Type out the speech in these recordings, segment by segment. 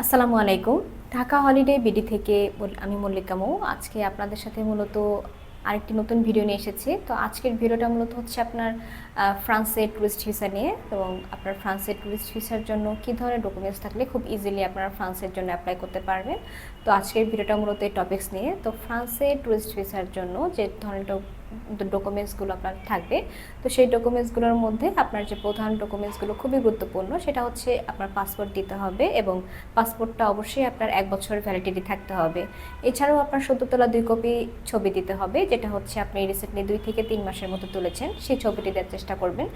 আসসালামু আলাইকুম। Dhaka holiday BD থেকে আমি মল্লিকা মৌ। আজকে আপনাদের সাথে মূলত আরেকটি নতুন ভিডিও নিয়ে এসেছি। তো আজকের ভিডিওটা মূলত হচ্ছে আপনার ফ্রান্সের টুরিস্ট ভিসা নিয়ে এবং আপনার ফ্রান্সের টুরিস্ট ভিসার জন্য কী ধরনের ডকুমেন্টস থাকলে খুব ইজিলি আপনারা ফ্রান্সের জন্য অ্যাপ্লাই করতে পারবেন। তো আজকের ভিডিওটা মূলত এই টপিক্স নিয়ে। তো ফ্রান্সের টুরিস্ট ভিসার জন্য যে ধরনের ডকুমেন্টসগুলো আপনার থাকবে। তো সেই ডকুমেন্টসগুলোর মধ্যে আপনার যে প্রধান ডকুমেন্টসগুলো খুবই গুরুত্বপূর্ণ, সেটা হচ্ছে আপনার পাসপোর্ট দিতে হবে এবং পাসপোর্টটা অবশ্যই আপনার এক বছরের ভ্যালিডিটি থাকতে হবে। এছাড়াও আপনার সদ্য তোলা দুই কপি ছবি দিতে হবে, যেটা হচ্ছে আপনি রিসেন্টলি দুই থেকে তিন মাসের মতো তুলেছেন, সেই ছবিটি দেওয়ার চেষ্টা করবেন।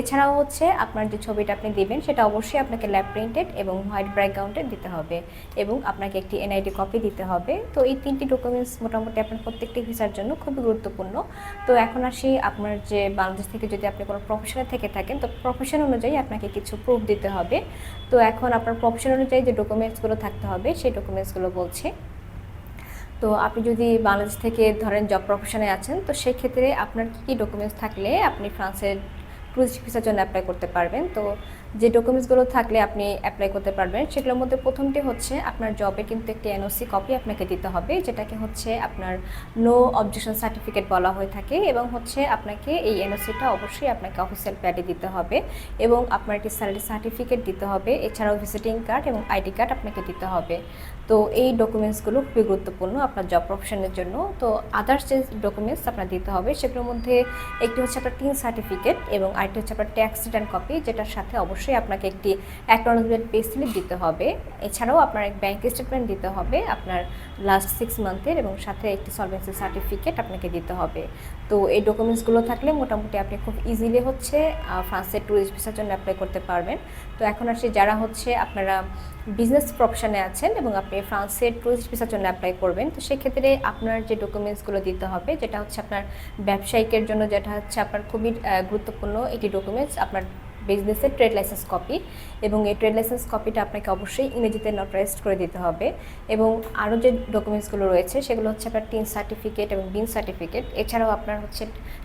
এছাড়াও হচ্ছে আপনার যে ছবিটা আপনি দিবেন, সেটা অবশ্যই আপনাকে ল্যাব প্রিন্টেড এবং হোয়াইট ব্যাকগ্রাউন্ডে দিতে হবে এবং আপনাকে একটি এনআইডি কপি দিতে হবে। তো এই তিনটি ডকুমেন্টস মোটামুটি আপনার প্রত্যেকটি ভিসার জন্য খুবই গুরুত্বপূর্ণ। তো এখন আসি আপনার যে বাংলাদেশ থেকে যদি আপনি কোনো প্রফেশনে থেকে থাকেন, তো প্রফেশন অনুযায়ী আপনাকে কিছু প্রুফ দিতে হবে। তো এখন আপনার প্রফেশন অনুযায়ী যে ডকুমেন্টসগুলো থাকতে হবে, সেই ডকুমেন্টসগুলো বলছি। তো আপনি যদি বাংলাদেশ থেকে ধরেন জব প্রফেশনে আছেন, তো সেক্ষেত্রে আপনার কী কী ডকুমেন্টস থাকলে আপনি ফ্রান্সের টুরিস্ট ভিসার জন্য অ্যাপ্লাই করতে পারবেন। তো যে ডকুমেন্টসগুলো থাকলে আপনি অ্যাপ্লাই করতে পারবেন, সেগুলোর মধ্যে প্রথমটি হচ্ছে আপনার জবে কিন্তু একটি এনওসি কপি আপনাকে দিতে হবে, যেটাকে হচ্ছে আপনার নো অবজেকশন সার্টিফিকেট বলা হয়ে থাকে এবং হচ্ছে আপনাকে এই এনওসিটা অবশ্যই আপনাকে অফিসিয়াল প্যাডে দিতে হবে এবং আপনার একটি স্যালারি সার্টিফিকেট দিতে হবে, এছাড়াও ভিজিটিং কার্ড এবং আইডি কার্ড আপনাকে দিতে হবে। তো এই ডকুমেন্টসগুলো খুবই গুরুত্বপূর্ণ আপনার জব প্রফেশনের জন্য। তো আদার্স যে ডকুমেন্টস আপনার দিতে হবে, সেগুলোর মধ্যে একটি হচ্ছে আপনার টিন সার্টিফিকেট এবং আরেকটি হচ্ছে আপনার ট্যাক্স রিটার্ন কপি যেটার সাথে অবশ্যই আপনাকে একটি অ্যাকনোলজমেন্ট পে স্লিপ দিতে হবে। এছাড়াও আপনার এক ব্যাংক স্টেটমেন্ট দিতে হবে, আপনার লাস্ট সিক্স মান্থের এবং সাথে একটি সলভেন্সি সার্টিফিকেট আপনাকে দিতে হবে। তো এই ডকুমেন্টসগুলো থাকলে মোটামুটি আপনি খুব ইজিলি হচ্ছে ফ্রান্সের ট্যুরিস্ট ভিসার জন্য অ্যাপ্লাই করতে পারবেন। তো এখন আসি যারা হচ্ছে আপনারা বিজনেস প্রফেশনে আছেন এবং আপনি ফ্রান্সের ট্যুরিস্ট ভিসার জন্য অ্যাপ্লাই করবেন, তো সেক্ষেত্রে আপনার যে ডকুমেন্টসগুলো দিতে হবে, যেটা হচ্ছে আপনার ব্যবসায়িকের জন্য, যেটা হচ্ছে আপনার খুবই গুরুত্বপূর্ণ একটি ডকুমেন্টস আপনার বিজনেসের ট্রেড লাইসেন্স কপি এবং এই ট্রেড লাইসেন্স কপিটা আপনাকে অবশ্যই ইংরেজিতে নোটারাইজড করে দিতে হবে এবং আরও যে ডকুমেন্টসগুলো রয়েছে, সেগুলো হচ্ছে আপনার টিন সার্টিফিকেট এবং বিন সার্টিফিকেট এছাড়াও আপনার হচ্ছে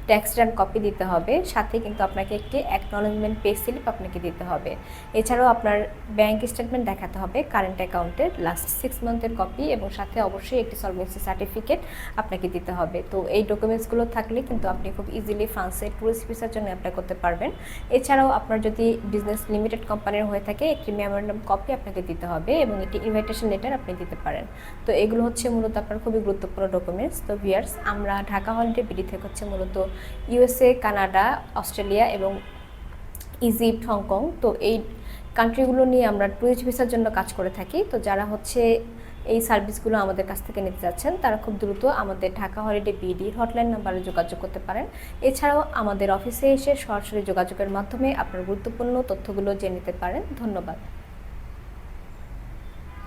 ট্যাক্স রিটার্ন কপি দিতে হবে, সাথে কিন্তু আপনাকে একটি অ্যাকনোলেজমেন্ট পে স্লিপ আপনাকে দিতে হবে। এছাড়াও আপনার ব্যাংক স্টেটমেন্ট দেখাতে হবে কারেন্ট অ্যাকাউন্টের লাস্ট সিক্স মান্থের কপি এবং সাথে অবশ্যই একটি সলভেন্সি সার্টিফিকেট আপনাকে দিতে হবে। তো এই ডকুমেন্টসগুলো থাকলে কিন্তু আপনি খুব ইজিলি ফ্রান্সে ট্যুরিস্ট ভিসার জন্য অ্যাপ্লাই করতে পারবেন। এছাড়াও আপনার যদি বিজনেস লিমিটেড কোম্পানির হয়ে থাকে একটি মেমোরেন্ডাম কপি আপনাকে দিতে হবে এবং একটি ইনভাইটেশন লেটার আপনি দিতে পারেন। তো এগুলো হচ্ছে মূলত আপনার খুবই গুরুত্বপূর্ণ ডকুমেন্টস তো ভিয়ার্স আমরা ঢাকা হলিডে বিডি থেকে হচ্ছে মূলত ইউএসএ কানাডা অস্ট্রেলিয়া এবং ইজিপ্ট হংকং তো এই কান্ট্রিগুলো নিয়ে আমরা ট্যুরিস্ট ভিসার জন্য কাজ করে থাকি। তো যারা হচ্ছে এই সার্ভিসগুলো আমাদের কাছ থেকে নিতে যাচ্ছেন, তারা খুব দ্রুত আমাদের ঢাকা হলিডে বিডি হটলাইন নাম্বারে যোগাযোগ করতে পারেন। এছাড়াও আমাদের অফিসে এসে সরাসরি যোগাযোগের মাধ্যমে আপনার গুরুত্বপূর্ণ তথ্যগুলো জেনে নিতে পারেন। ধন্যবাদ।